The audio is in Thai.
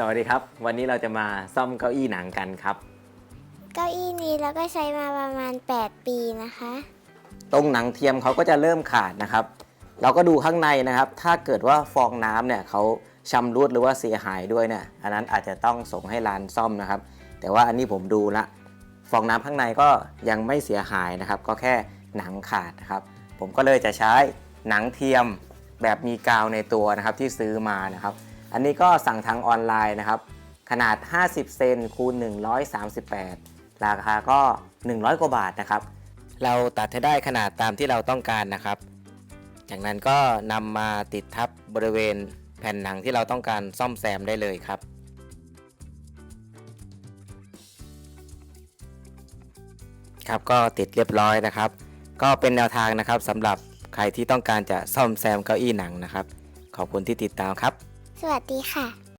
สวัสดีครับ วันนี้เราจะมาซ่อมเก้าอี้หนังกันครับ เก้าอี้นี้เราก็ใช้มาประมาณ 8 ปีนะคะ ตรงหนังเทียมเขาก็จะเริ่มขาดนะครับ เราก็ดูข้างในนะครับ ถ้าเกิดว่าฟองน้ำเนี่ยเขาชำรุดหรือว่าเสียหายด้วยเนี่ย อันนั้นอาจจะต้องส่งให้ร้านซ่อมนะครับ แต่ว่าอันนี้ผมดูละ ฟองน้ำข้างในก็ยังไม่เสียหายนะครับ ก็แค่หนังขาดนะครับ ผมก็เลยจะใช้หนังเทียมแบบมีกาวในตัวนะครับที่ซื้อมานะครับ อันนี้ก็สั่งทางออนไลน์นะครับ ขนาด 50 เซนคูณ 138 ราคาก็ 100 กว่าบาทนะครับ เราตัดให้ได้ขนาดตามที่เราต้องการนะครับ จากนั้นก็นำมาติดทับบริเวณแผ่นหนังที่เราต้องการซ่อมแซมได้เลยครับครับก็ติดเรียบร้อยนะครับ ก็เป็นแนวทางนะครับสำหรับใครที่ต้องการจะซ่อมแซมเก้าอี้หนังนะครับ ขอบคุณที่ติดตามครับ สวัสดีค่ะ